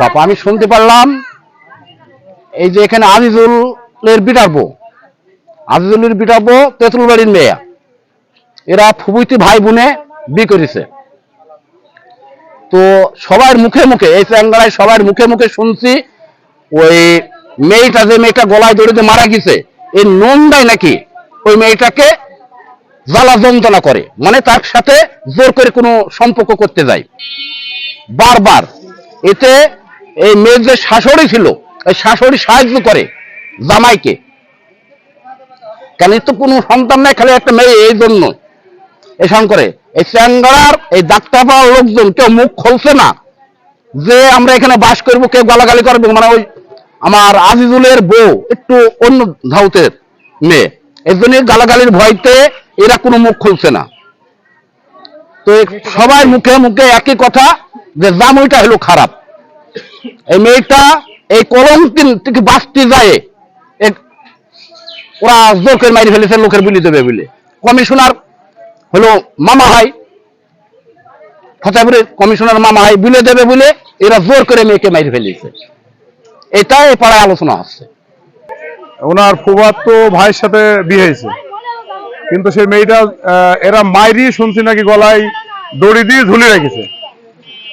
বাপা আমি শুনতে পারলাম এই যে এখানে আজিজুলের বিটাবো। আজিজুলের বিটাবো তেঁতুল বাড়ির মেয়ে। এরা ফুবুইতি ভাই বোনে বি করেছে। তো সবার মুখে মুখে এই চ্যাঙ্গারায় সবার মুখে মুখে শুনছি ওই মেয়েটা যে মেয়েটা গলায় দড়িতে মারা গেছে এই নন্দাই নাকি ওই মেয়েটাকে জ্বালা যন্ত্রণা করে মানে তার সাথে জোর করে কোনো সম্পর্ক করতে যায়। বারবার। এতে এই মেয়ের যে শাশুড়ি ছিল, এই শাশুড়ি সাহায্য করে জামাইকে। কেন তো কোনো সন্তান নাই, খালি একটা মেয়ে, এই জন্য। এসব করে এই চ্যাঙ্গারার এই ডাক্তার পাওয়ার লোকজন, কেউ মুখ খুলছে না। যে আমরা এখানে বাস করব, কেউ গালাগালি করব মানে ওই আমার আজিজুলের বউ, একটু অন্য ধাউতের মেয়ে। এর জন্য গালাগালির ভয়তে এরা কোনো মুখ খুলছে না। তো সবাই মুখে মুখে একই কথা, যে জামুইটা হলো খারাপ। এই মেয়েটা এই কলঙ্কিন থেকে বাঁচতে যায় ওরা জোর করে মারি ফেলেছে, লোকের বুলি দেবে বলে। কমিশনার হলো মামা হয় ফতেপুরের কমিশনার মামা হয় বিলে দেবে বলে এরা জোর করে মেয়েকে মারি ফেলেছে। এটা এই পাড়ায় আলোচনা আসছে ওনার ফুবাতো ভাইয়ের সাথে বিয়ে হয়েছে। কিন্তু সেই মেয়েটা এরা মাইরি শুনছি নাকি গলায় দড়ি দিয়ে ঝুলে রেখেছে।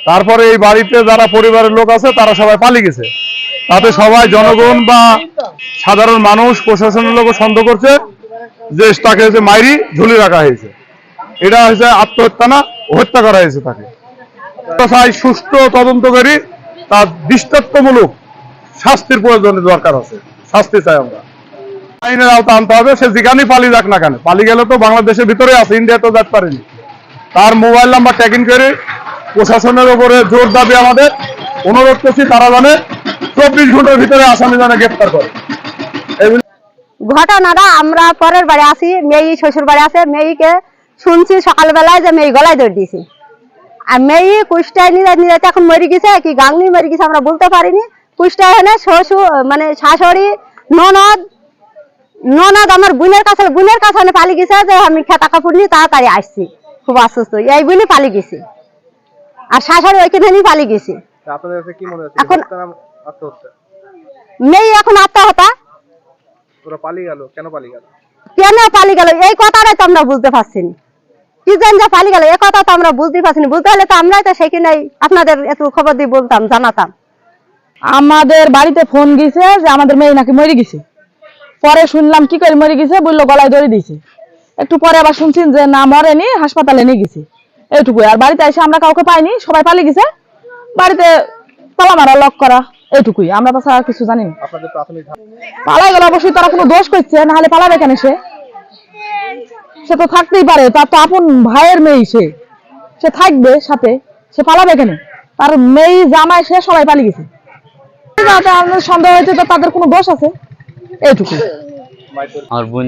তারপরে এই বাড়িতে যারা পরিবারের লোক আছে, তারা সবাই পালিয়ে গেছে। তাতে সবাই জনগণ বা সাধারণ মানুষ, প্রশাসনের লোক সন্দেহ করছে যে তাকে যে মাইরি ঝুলি রাখা হয়েছে। এটা হয়েছে আত্মহত্যা না, হত্যা করা হয়েছে তাকে। সুষ্ঠু তদন্তকারী তার দৃষ্টান্তমূলক শাস্তির প্রয়োজন দরকার আছে। শাস্তি চাই আমরা। আইনের আওতা আনতে হবে, সে যেখানেই পালিয়ে যাক না কেন। পালিয়ে গেলে তো বাংলাদেশের ভিতরে আছে ইন্ডিয়া তো যেতে পারেনি। তার মোবাইল নাম্বার ট্যাকিং করে প্রশাসনের উপরে জোর দাবি আমাদের। অনুরোধ করছি, তারা জানে চব্বিশ ঘণ্টার ভিতরে আসামি জানে গ্রেপ্তার করে। ঘটনাটা আমরা পরের বাড়ি আসি, মেয়ে শ্বশুর বাড়ি আছে, মেয়েকে শুনছি সকালবেলায় যে মেয়ে গলায় দৌড় দিয়েছি। আর মেয়ে কুষ্টায় নিয়ে নিয়ে এখন মরে গেছে, কি গাংনি মরে গেছে আমরা বলতে পারিনি। কুষ্টায় এনে শ্বশুর মানে শাশুড়ি, ননদ ননদ আমার বোনের কাছে বোনের কাছে পালিয়ে গেছে যে আমি খেতা কাপড় নিয়ে তাড়াতাড়ি আসছি। খুব অসুস্থ এই বলে পালিয়ে গেছি। আর শাশুড়ি ওইখানে পালিয়ে গেছে। আপনাদের কাছে কি মনে হচ্ছে? এখন- আত্মহত্যা? মেয়ে এখন আত্মহত্যা। ওরা পালিয়ে গেল? কেন পালিয়ে গেল? কেন পালিয়ে গেল? এই কথাটাই তো আমরা বুঝতে পারছি না। কি জান যা পালিয়ে গেল? এই কথা তো আমরা বুঝতে পারছি না। বুঝতে হলে তো আমরাই তো সেখানে আপনাদের একটু খবর দিয়ে বলতাম জানাতাম। আমাদের বাড়িতে ফোন গেছে যে আমাদের মেয়ে নাকি মরে গেছে। পরে শুনলাম কি করে মরে গেছে বলল গলায় দড়ি দিয়েছে। একটু পরে আবার শুনছি যে না মরেনি হাসপাতালে নিয়ে গেছে। এইটুকু। আর বাড়িতে এসে আমরা কাউকে পাইনি সবাই পালিয়ে গেছে। বাড়িতে তালা মারা লক করা এইটুকুই। আমরা তাছাড়া আর কিছু জানি না। আপনাদের প্রাথমিক ধারণা? পালাই গেল অবশ্যই তারা কোনো দোষ করছে নাহলে পালাবে কেন সে? সে তো থাকতেই পারে তার তো আপন ভাইয়ের মেয়ে সে। সে থাকবে সাথে সে পালাবে কেন? তার মেয়ে জামাই সে সবাই পালিয়ে গেছে। সন্দেহ হয়েছে তো তাদের কোনো দোষ আছে এইটুকু আমার বোন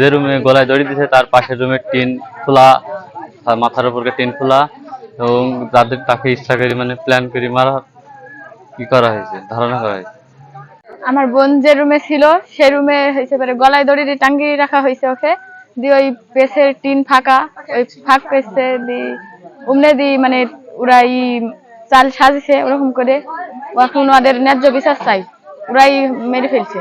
যে রুমে গলায় দড়ি দিয়েছে তার পাশের রুমের টিন খোলা মাথার উপর টিন খোলা এবং যাদের তাকে ইচ্ছা করি মানে প্ল্যান করি মারা কি করা হয়েছে, ধারণা করা হয়েছে। আমার বোন যে রুমে ছিল, সে রুমে হয়েছে পারে গলায় দড়ি দিয়ে টাঙ্গিয়ে রাখা হয়েছে ওকে। দিয়ে ওই পেসের টিন ফাঁকা, ওই ফাঁক পেসে দি উমনে দি মানে ওরা ই চাল সাজিছে ওরকম করে। এখন ওদের ন্যায্য বিচার চাই, ওরাই মেরে ফেলছে।